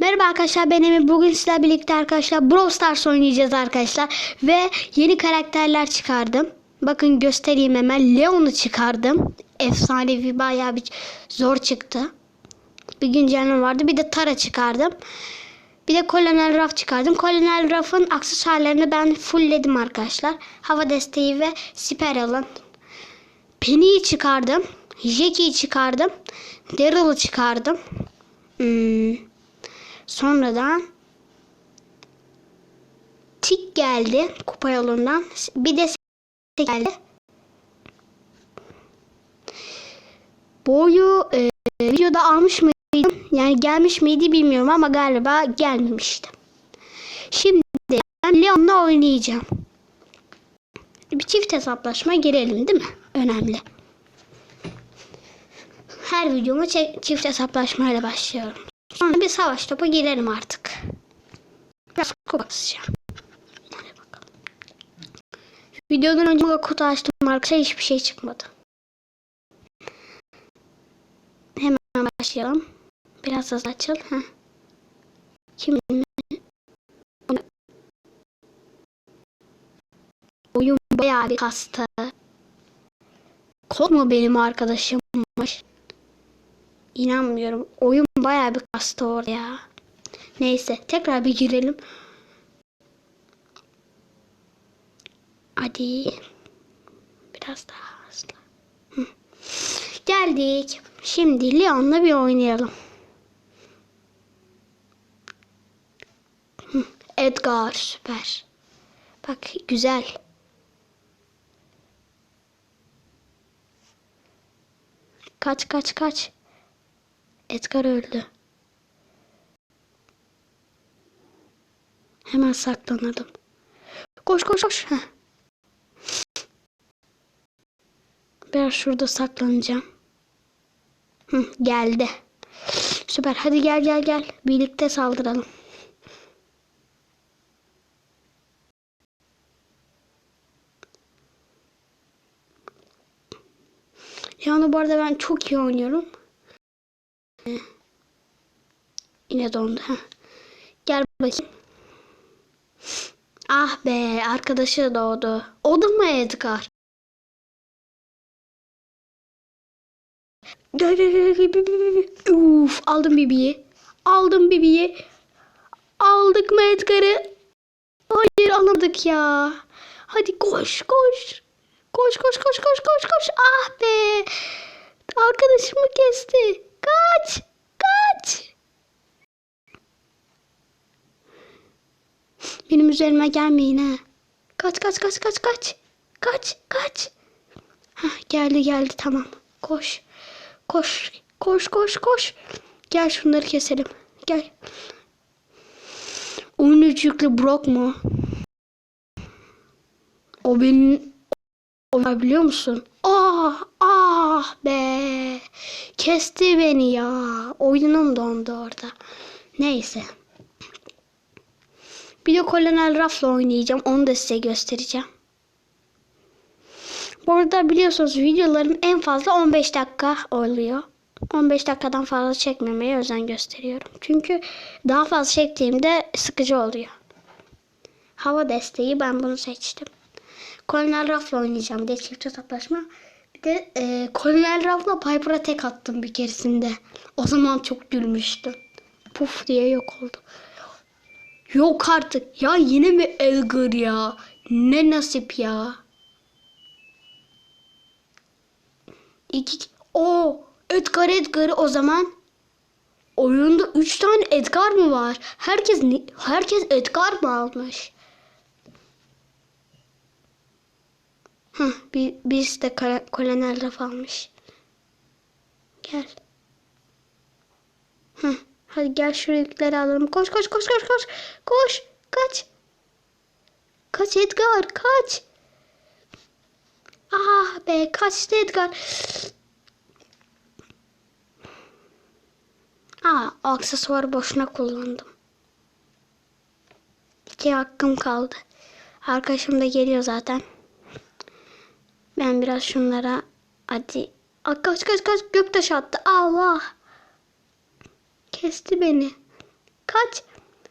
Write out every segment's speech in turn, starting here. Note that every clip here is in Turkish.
Merhaba arkadaşlar ben Emir. Bugün sizlerle birlikte arkadaşlar Brawl Stars oynayacağız arkadaşlar. Ve yeni karakterler çıkardım. Bakın göstereyim hemen. Leon'u çıkardım. Efsanevi bayağı bir zor çıktı. Bir güncelleme vardı. Bir de Tara çıkardım. Bir de Colonel Ruff çıkardım. Colonel Ruff'ın aksesuarlarını ben fullledim arkadaşlar. Hava desteği ve siper alın. Penny'yi çıkardım. Jackie'yi çıkardım. Daryl'ı çıkardım. Hmm. Sonradan Tik geldi kupa yolundan. Bir de geldi. Boyu e, videoda almış mıydım? Yani gelmiş miydi bilmiyorum ama galiba gelmemişti. Şimdi ben Leon'la oynayacağım. Bir çift hesaplaşma girelim değil mi? Önemli. Her videoma çe- çift hesaplaşmayla başlıyorum. Sonra bir savaş topu girelim artık. Biraz kupa basacağım. Videodan önce bu kutu açtım arkadaşlar hiçbir şey çıkmadı. Hemen başlayalım. Biraz hızlı açıl. Heh. Kim Oyun bayağı bir kastı. Kod mu benim arkadaşımmış? İnanmıyorum. Oyun bayağı bir kastı oraya. Neyse tekrar bir girelim. Hadi. Biraz daha hızlı. Hı. Geldik. Şimdi Leon'la bir oynayalım. Edgar süper. Bak güzel. Kaç kaç kaç. Edgar öldü. Hemen saklanalım. Koş koş koş. Heh. Ben şurada saklanacağım. Hı, geldi. Süper. Hadi gel gel gel. Birlikte saldıralım. Yani bu arada ben çok iyi oynuyorum. Yine dondu. Gel bakayım. Ah be arkadaşı doğdu. O da mı Edgar? Uf aldım Bibi'yi. Aldım Bibi'yi. Aldık mı Edgar'ı? Hayır alamadık ya. Hadi koş koş. Koş koş koş koş koş koş. Ah be. Arkadaşımı kesti. Kaç. Kaç. Benim üzerime gelmeyin ha. Kaç kaç kaç kaç kaç. Kaç kaç. Hah, geldi geldi tamam. Koş. Koş. Koş koş koş. Gel şunları keselim. Gel. 13 yüklü Brock mu? O benim o biliyor musun? Ah ah be. Kesti beni ya. Oyunum dondu orada. Neyse. Bir de Colonel Ruff'la oynayacağım. Onu da size göstereceğim. Bu arada biliyorsunuz videolarım en fazla 15 dakika oluyor. 15 dakikadan fazla çekmemeye özen gösteriyorum. Çünkü daha fazla çektiğimde sıkıcı oluyor. Hava desteği ben bunu seçtim. Colonel Ruff'la oynayacağım diye çift hesaplaşma. Bir de e, Colonel Ruff'la Piper'a tek attım bir keresinde. O zaman çok gülmüştüm. Puf diye yok oldu. Yok artık. Ya yine mi Edgar ya? Ne nasip ya. İki... O Edgar Edgar o zaman. Oyunda üç tane Edgar mı var? Herkes herkes Edgar mı almış? Heh, bir, birisi de Kol- Kolonel Raf almış. Gel. Heh, hadi gel şu yükleri alalım. Koş koş koş koş koş. Koş. Kaç. Kaç Edgar kaç. Ah be kaçtı Edgar. Aa o aksesuarı boşuna kullandım. İki hakkım kaldı. Arkadaşım da geliyor zaten. Ben biraz şunlara hadi. Aa, kaç kaç kaç göktaş attı. Allah. Kesti beni. Kaç.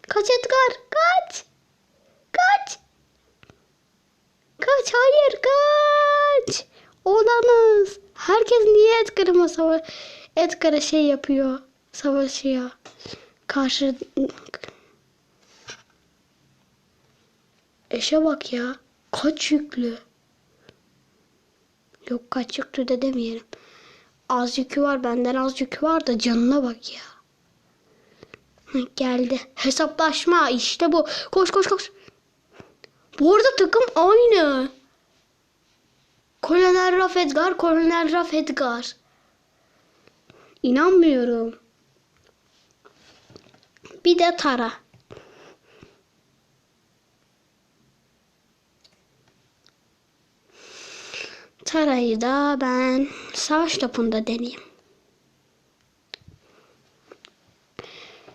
Kaç Edgar. Kaç. Kaç. Kaç hayır kaç. Olamaz. Herkes niye Edgar'ıma sava Edgar'a şey yapıyor. Savaşıyor. Karşı Eşe bak ya. Kaç yüklü. Yok kaç yüklü de demeyelim. Az yükü var benden az yükü var da canına bak ya. Geldi. Hesaplaşma işte bu. Koş koş koş. Bu arada takım aynı. Kolonel Raf Edgar, Kolonel Raf Edgar. İnanmıyorum. Bir de Tara. Tara'yı da ben savaş topunda deneyeyim.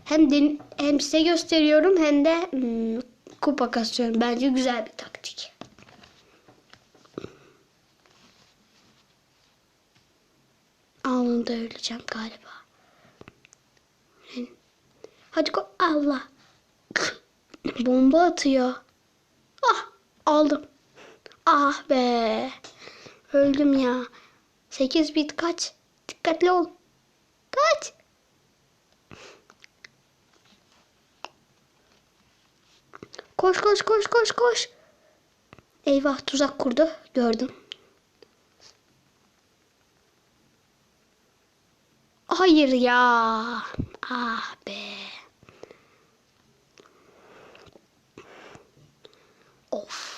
Hem den- hem size gösteriyorum hem de hmm, kupa kasıyorum. Bence güzel bir taktik. Anında öleceğim galiba. Hadi ko Allah. Bomba atıyor. Ah aldım. Ah be. Öldüm ya. 8 bit kaç. Dikkatli ol. Kaç. Koş koş koş koş koş. Eyvah tuzak kurdu. Gördüm. Hayır ya. Ah be. Of.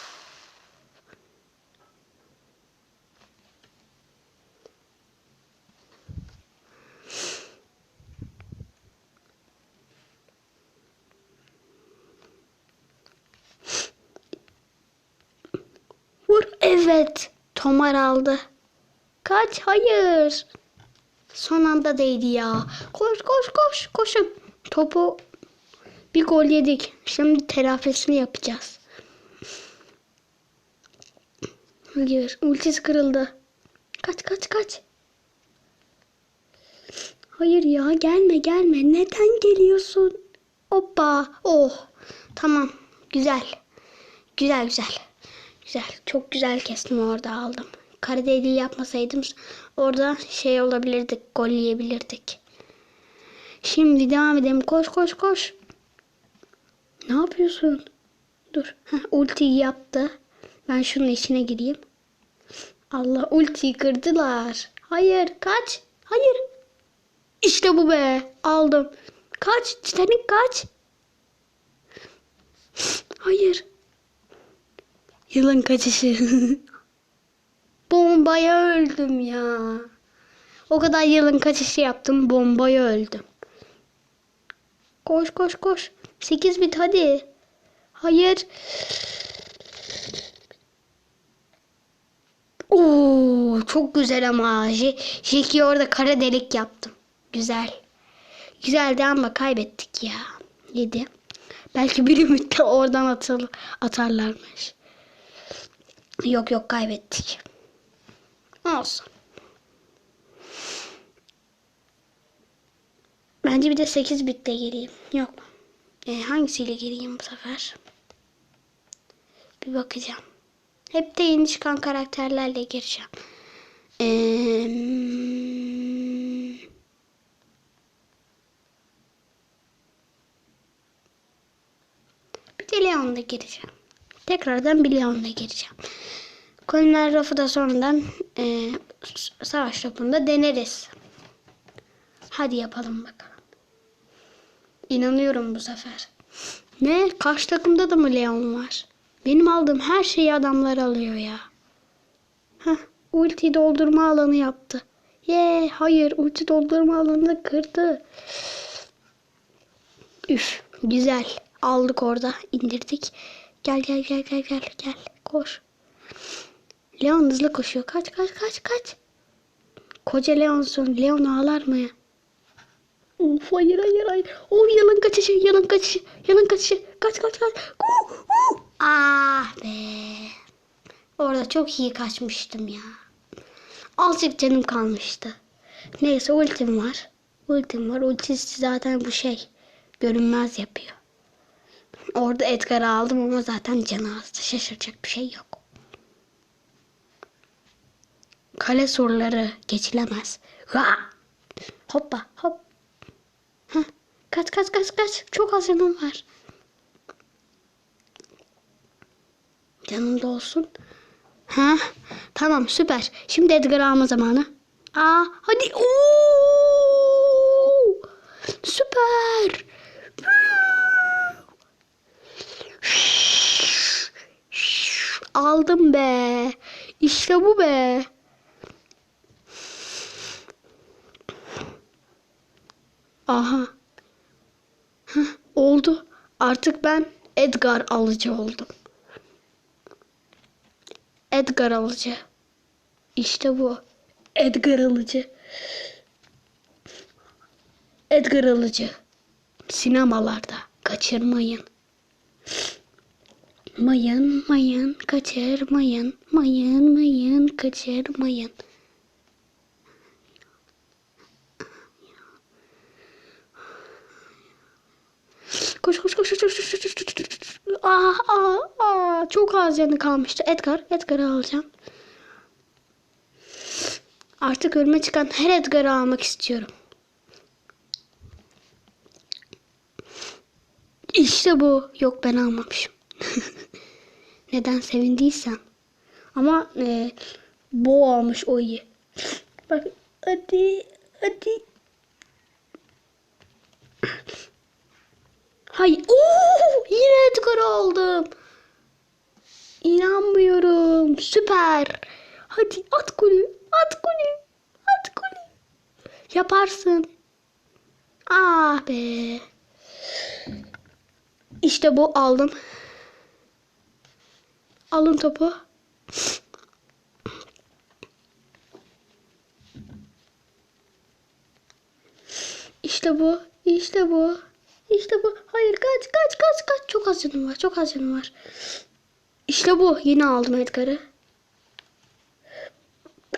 Vur. Evet. Tomar aldı. Kaç. Hayır. Son anda değdi ya. Koş koş koş. Koşun. Topu bir gol yedik. Şimdi telafisini yapacağız. Hayır. Ultisi kırıldı. Kaç kaç kaç. Hayır ya gelme gelme. Neden geliyorsun? Hoppa. Oh. Tamam. Güzel. Güzel güzel. Güzel. Çok güzel kestim orada aldım. Kare deliği yapmasaydım orada şey olabilirdik. Gol yiyebilirdik. Şimdi devam edelim. Koş koş koş. Ne yapıyorsun? Dur. Heh, ultiyi yaptı. Ben şunun içine gireyim. Allah ultiyi kırdılar. Hayır kaç. Hayır. İşte bu be. Aldım. Kaç. Titanic kaç. Hayır. Yılın kaçışı. Bombaya öldüm ya. O kadar yılın kaçışı yaptım. Bombaya öldüm. Koş koş koş. 8 bit hadi. Hayır. Oo, çok güzel ama. Je Jackie orada kara delik yaptım. Güzel. Güzeldi ama kaybettik ya. 7. Belki bir ümit oradan atıl atarlarmış. Yok yok kaybettik. Olsun. Bence bir de 8 bitle gireyim. Yok. E, hangisiyle gireyim bu sefer? Bir bakacağım. Hep de yeni çıkan karakterlerle gireceğim. Eee... Bir de Leon'la gireceğim. Tekrardan bir Leon'la gireceğim. Kolonel Raf'ı da sonradan e, savaş topunda deneriz. Hadi yapalım bakalım. İnanıyorum bu sefer. Ne? Karşı takımda da mı Leon var? Benim aldığım her şeyi adamlar alıyor ya. Heh, ulti doldurma alanı yaptı. Ye, hayır ulti doldurma alanını kırdı. Üf, güzel. Aldık orada, indirdik. Gel gel gel gel gel gel. Koş. Leon hızlı koşuyor. Kaç kaç kaç kaç. Koca Leon'sun. Leon ağlar mı? Of hayır hayır hayır. Oh yalın kaçışı yalın kaçışı yalın kaçışı. Kaç kaç kaç. Uh, uh. Ah be. Orada çok iyi kaçmıştım ya. Azıcık canım kalmıştı. Neyse ultim var. Ultim var. Ultisi zaten bu şey. Görünmez yapıyor. Orada Edgar'ı aldım ama zaten canı azdı. Şaşıracak bir şey yok. Kale surları geçilemez. Ha! Hoppa hop. Heh. Kaç kaç kaç kaç. Çok az canım var. Canım da olsun. Ha, tamam süper. Şimdi Edgar'ı alma zamanı. Aa, hadi. Oo! Süper. Aldım be. İşte bu be. Aha. Heh, oldu. Artık ben Edgar alıcı oldum. Edgar alıcı. İşte bu. Edgar alıcı. Edgar alıcı. Sinemalarda kaçırmayın. Mayın mayın kaçırmayın. Mayın mayın kaçırmayın. Koş koş koş koş koş koş koş koş. Aa, aa, aa. Çok az yanı kalmıştı. Edgar, Edgar'ı alacağım. Artık ölüme çıkan her Edgar'ı almak istiyorum. İşte bu. Yok ben almamışım. Neden sevindiysen. Ama e, bu almış o iyi. Bak hadi hadi. Hay, Oo, yine Edgar aldım. İnanmıyorum. Süper. Hadi at golü. At golü. At golü. Yaparsın. Ah be. İşte bu aldım. Alın topu. İşte bu. İşte bu. İşte bu. Hayır kaç kaç kaç kaç. Çok az canım var. Çok az canım var. İşte bu. Yine aldım Edgar'ı.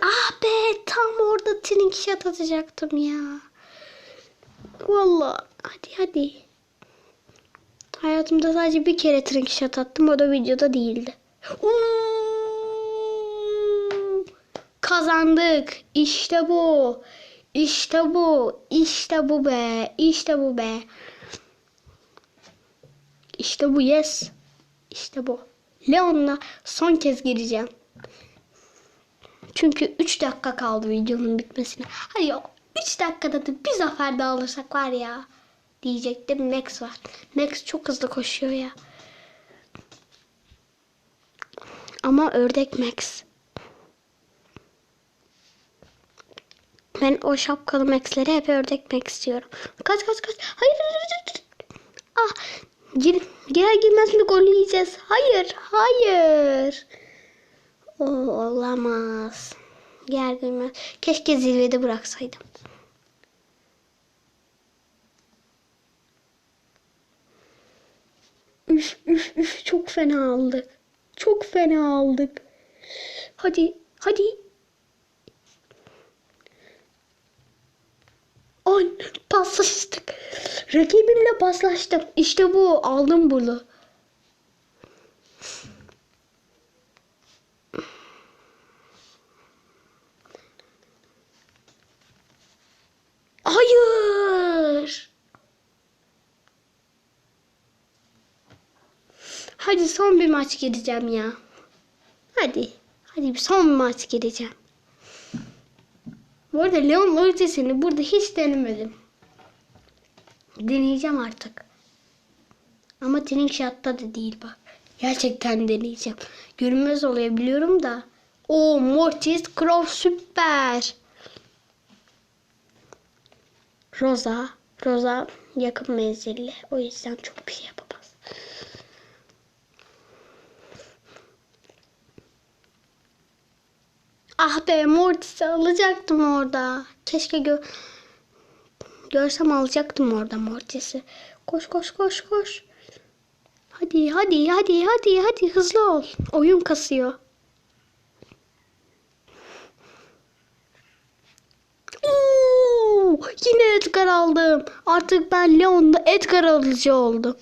Ah be tam orada trink shot atacaktım ya. Vallahi hadi hadi. Hayatımda sadece bir kere trink shot attım. O da videoda değildi. Kazandık. İşte bu. İşte bu. İşte bu be. İşte bu be. İşte bu yes. İşte bu. Leon'la son kez gireceğim. Çünkü 3 dakika kaldı videonun bitmesine. Ya 3 dakikada da bir zafer daha alırsak var ya. Diyecektim Max var. Max çok hızlı koşuyor ya. Ama ördek Max. Ben o şapkalı Max'lere hep ördek Max diyorum. Kaç kaç kaç. Hayır. hayır, hayır. Ah. Gir, girer girmez mi gol yiyeceğiz? Hayır. Hayır. O olamaz. Girer girmez. Keşke zirvede bıraksaydım. Üf üf üf çok fena aldık. Çok fena aldık. Hadi hadi. An paslaştık. Rakibimle paslaştım. İşte bu aldım bunu. Hayır. Hadi son bir maç gireceğim ya. Hadi. Hadi bir son bir maç gireceğim. Bu arada Leon ultisini burada hiç denemedim. Deneyeceğim artık. Ama Trink Shot'ta da değil bak. Gerçekten deneyeceğim. Görünmez oluyor biliyorum da. O Mortis Crow süper. Rosa. Rosa yakın menzilli. O yüzden çok bir şey yapamaz. Ah be Mortis'i alacaktım orada. Keşke gö görsem alacaktım orada Mortis'i. Koş koş koş koş. Hadi hadi hadi hadi hadi hızlı ol. Oyun kasıyor. Oo! Yine Edgar aldım. Artık ben Leon'da Edgar alıcı oldum.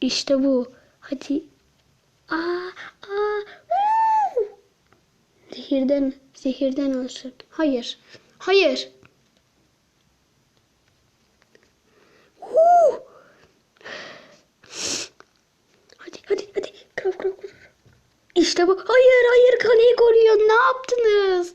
İşte bu. Hadi. Aa, aa. huu! Zehirden, zehirden ölsün. Hayır. Hayır. Huu! Hadi hadi hadi. Kav kav kav. İşte bu. Hayır hayır kaleyi koruyor. Ne yaptınız?